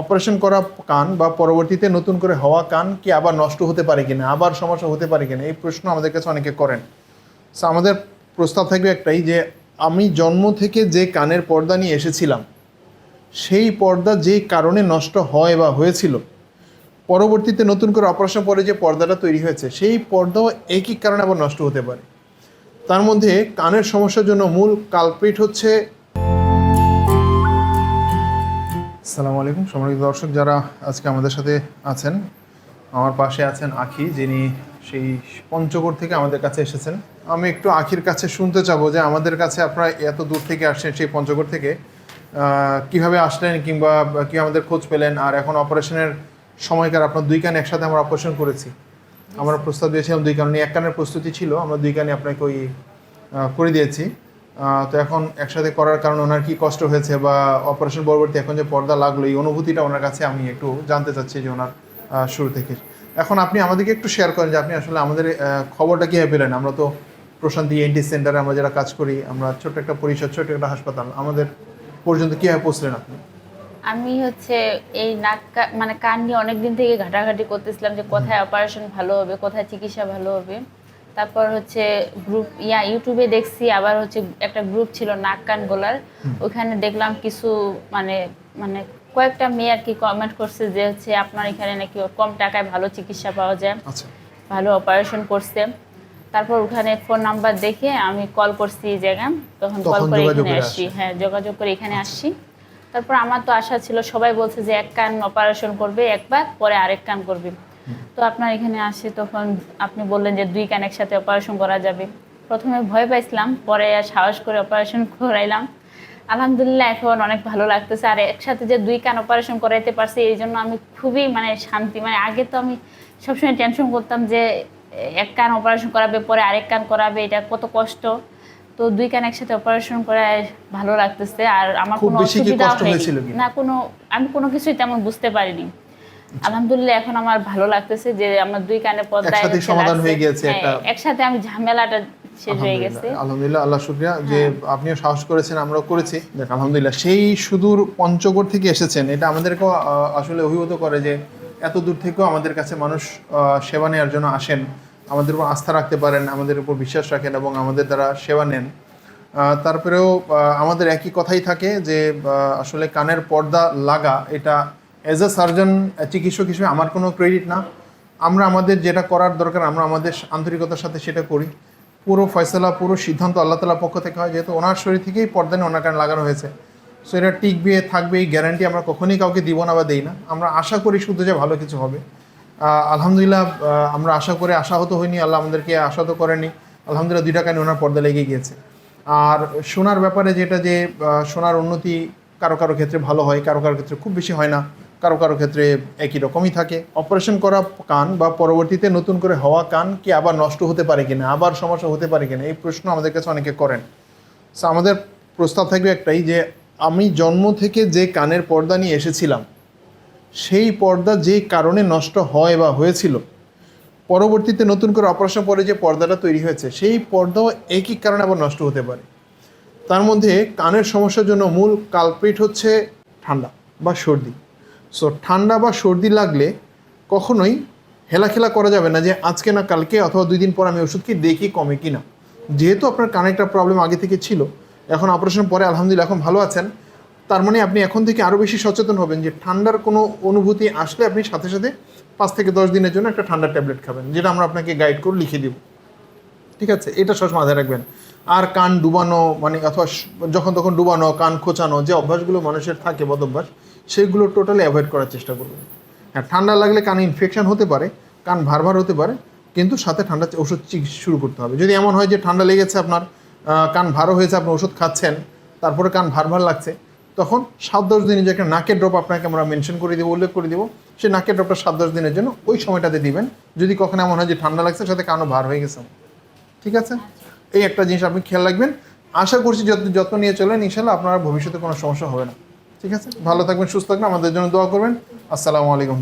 Operation করা কান বা পরবর্তীতে নতুন করে হওয়া কান কি আবার নষ্ট হতে পারে কিনা, আবার সমস্যা হতে পারে কিনা, এই প্রশ্ন আমাদের কাছে অনেকে করেন। সো আমাদের প্রস্তাব থাকবে একটাই যে, আমি জন্ম থেকে যে কানের পর্দা নিয়ে এসেছিলাম, সেই পর্দা যে কারণে নষ্ট হয় বা হয়েছিল, পরবর্তীতে নতুন করে অপারেশন পরে যে পর্দাটা তৈরি হয়েছে, সেই পর্দাও একই কারণে আবার নষ্ট হতে পারে। তার মধ্যে কানের সমস্যার জন্য মূল কালপ্রিট হচ্ছে আসসালামু আলাইকুম। সম্মানিত দর্শক, যারা আজকে আমাদের সাথে আছেন, আমার পাশে আছেন আখি, যিনি সেই পঞ্চগড় থেকে আমাদের কাছে এসেছেন। আমি একটু আখির কাছে শুনতে চাবো যে আমাদের কাছে আপনারা এত দূর থেকে আসছেন সেই পঞ্চগড় থেকে কীভাবে আসলেন কিংবা কি আমাদের খোঁজ পেলেন? আর এখন অপারেশনের সময়কার আপনার দুই কান একসাথে আমরা অপারেশন করেছি। আমরা প্রস্তাব দিয়েছিলাম দুই কারণে এক কানের প্রস্তুতি ছিল, আমরা দুই কানে আপনাকে ওই করে দিয়েছি। তো এখন একসাথে করার কারণে ওনার কি কষ্ট হয়েছে বা অপারেশন পরবর্তী এখন যে পর্দা লাগল এই অনুভূতিটা ওনার কাছে আমি একটু জানতে চাচ্ছি যে ওনার শুরু থেকে। এখন আপনি আমাদেরকে একটু শেয়ার করেন যে আপনি আসলে আমাদের খবরটা কীভাবে পেলেন? আমরা তো প্রশান্তি এনটি সেন্টারে আমরা যারা কাজ করি আমরা ছোট্ট একটা পরিষদ ছোট্ট একটা হাসপাতাল আমাদের পর্যন্ত কীভাবে পৌঁছলেন আপনি? আমি হচ্ছে এই নাক মানে কান নিয়ে অনেকদিন থেকে ঘাটাঘাটি করতেছিলাম যে কোথায় অপারেশন ভালো হবে কোথায় চিকিৎসা ভালো হবে। তারপর হচ্ছে গ্রুপ ইয়া ইউটিউবে দেখছি আবার হচ্ছে একটা গ্রুপ ছিল নাক কান গোলার। ওখানে দেখলাম কিছু মানে মানে কয়েকটা মেয়ে আর কি কমেন্ট করছে যে হচ্ছে আপনার এখানে নাকি কম টাকায় ভালো চিকিৎসা পাওয়া যায়। আচ্ছা। ভালো অপারেশন করছে। তারপর ওখানে ফোন নাম্বার দেখে আমি কল করছি এই জায়গায়। তখন কল করে এখানে আসছি। হ্যাঁ যোগাযোগ করে এখানে আসছি তারপর আমার তো আশা ছিল সবাই বলছে যে এক কান অপারেশন করবে একবার পরে আরেক কান করবে। তো আপনার এখানে আসে তখন আপনি বললেন যে দুই কান একসাথে অপারেশন করা যাবে। প্রথমে ভয় পাইছিলাম পরে আর সাহস করে অপারেশন করাইলাম। আলহামদুলিল্লাহ এখন অনেক ভালো লাগতেছে আর একসাথে যে দুই কান অপারেশন করাইতে পারছি এই জন্য আমি খুবই মানে শান্তি মানে আগে তো আমি সবসময় টেনশন করতাম যে এক কান অপারেশন করাবে পরে আরেক কান করাবে এটা কত কষ্ট। তো দুই কান একসাথে অপারেশন করায় ভালো লাগতেছে আর আমার কোনো অসুবিধা কি? না কোনো আমি কোনো কিছুই তেমন বুঝতে পারিনি। আলহামদুলিল্লাহ এখন আমার ভালো লাগতেছে যে আমার দুই কানে পর্দায় একসাথেই হচ্ছে সমাধান। হয়ে গিয়েছে হ্যাঁ, একটা- একসাথে আমি ঝামেলাটা শেষ হয়ে গেছে। আলহামদুলিল্লাহ, আল্লাহ শুক্রিয়া। যে আপনিও সাহস করেছেন আমরাও করেছি। দেখ আলহামদুলিল্লাহ সেই সুদূর পঞ্চগড় থেকে এসেছেন এটা আমাদেরকেও আহ, আসলে অভিভূত করে যে এত দূর থেকেও আমাদের কাছে মানুষ সেবা নেওয়ার জন্য আসেন। আমাদের উপর আস্থা রাখতে পারেন আমাদের উপর বিশ্বাস রাখেন এবং আমাদের দ্বারা সেবা নেন। তারপরেও আমাদের একই কথাই থাকে যে আসলে কানের পর্দা লাগা এটা অ্যাজ এ সার্জন চিকিৎসক হিসেবে আমার কোনো ক্রেডিট না। আমরা আমাদের যেটা করার দরকার, আমরা আমাদের আন্তরিকতার সাথে সেটা করি। পুরো ফয়সলা, পুরো সিদ্ধান্ত আল্লাহ তালার পক্ষ থেকে হয়, যেহেতু ওনার শরীর থেকেই পর্দা নিয়ে ওনার কারণে লাগানো হয়েছে। সো এটা টিকবে, থাকবে, এই গ্যারান্টি আমরা কখনোই কাউকে দিব না বা দেই না। আমরা আশা করি শুধু যে ভালো কিছু হবে। আলহামদুলিল্লাহ আমরা আশা করে আশাহত হইনি, আল্লাহ আমাদেরকে আশাহত করেনি। আলহামদুলিল্লাহ, দুইটা কানে ওনার পর্দা লেগে গিয়েছে। আর সোনার ব্যাপারে যেটা যে সোনার উন্নতি কারও কারও ক্ষেত্রে ভালো হয়, কারও কারও ক্ষেত্রে খুব বেশি হয় না। কারও কারও ক্ষেত্রে একই রকমই থাকে। অপারেশন করা কান বা পরবর্তীতে নতুন করে হওয়া কান কি আবার নষ্ট হতে পারে কিনা, আবার সমস্যা হতে পারে কিনা, এই প্রশ্ন আমাদের কাছে অনেকে করেন। সো আমাদের প্রস্তাব থাকবে একটাই যে, আমি জন্ম থেকে যে কানের পর্দা নিয়ে এসেছিলাম, সেই পর্দা যে কারণে নষ্ট হয় বা হয়েছিল, পরবর্তীতে নতুন করে অপারেশন পরে যে পর্দাটা তৈরি হয়েছে, সেই পর্দাও একই কারণে আবার নষ্ট হতে পারে। তার মধ্যে কানের সমস্যার জন্য মূল কালপ্রিট হচ্ছে ঠান্ডা বা সর্দি। সো ঠান্ডা বা সর্দি লাগলে কখনোই হেলাখেলা করা যাবে না যে আজকে না কালকে অথবা দুই দিন পর আমি ওষুধ কি, দেখি কমে কি না। যেহেতু আপনার কানে একটা প্রবলেম আগে থেকে ছিল, এখন অপারেশন পরে আলহামদুলিল্লাহ এখন ভালো আছেন। তার মানে আপনি এখন থেকে আরও বেশি সচেতন হবেন যে ঠান্ডার কোনো অনুভূতি আসলে আপনি সাথে সাথে পাঁচ থেকে দশ দিনের জন্য একটা ঠান্ডার ট্যাবলেট খাবেন, যেটা আমরা আপনাকে গাইড করে লিখে দিব। ঠিক আছে? এটা সবসময় মাথায় রাখবেন। আর কান ডুবানো মানে অথবা যখন তখন ডুবানো, কান খোঁচানো, যে অভ্যাসগুলো মানুষের থাকে বদ অভ্যাস সেগুলো টোটালি অ্যাভয়েড করার চেষ্টা করবেন। হ্যাঁ ঠান্ডা লাগলে কানে ইনফেকশান হতে পারে, কান ভার ভার হতে পারে, কিন্তু সাথে ঠান্ডা ওষুধ চিকিৎসা শুরু করতে হবে। যদি এমন হয় যে ঠান্ডা লেগেছে আপনার কান ভারও হয়েছে, আপনি ওষুধ খাচ্ছেন, তারপরে কান ভার ভার লাগছে, তখন সাত দশ দিনের যে একটা নাকের ড্রপ আপনাকে আমরা মেনশন করে দেবো, উল্লেখ করে দেবো। সেই নাকের ড্রপটা সাত দশ দিনের জন্য ওই সময়টাতে দিবেন। যদি কখনো এমন হয় যে ঠান্ডা লাগছে, সাথে কানও ভার হয়ে গেছে। ঠিক আছে? এই একটা জিনিস আপনি খেয়াল রাখবেন। আশা করছি যত যত্ন নিয়ে চলেন, ইনশাল্লাহ আপনার ভবিষ্যতে কোনো সমস্যা হবে না। ঠিক আছে? ভালো থাকবেন সুস্থ থাকবেন আমাদের জন্য দোয়া করবেন। আসসালামু আলাইকুম।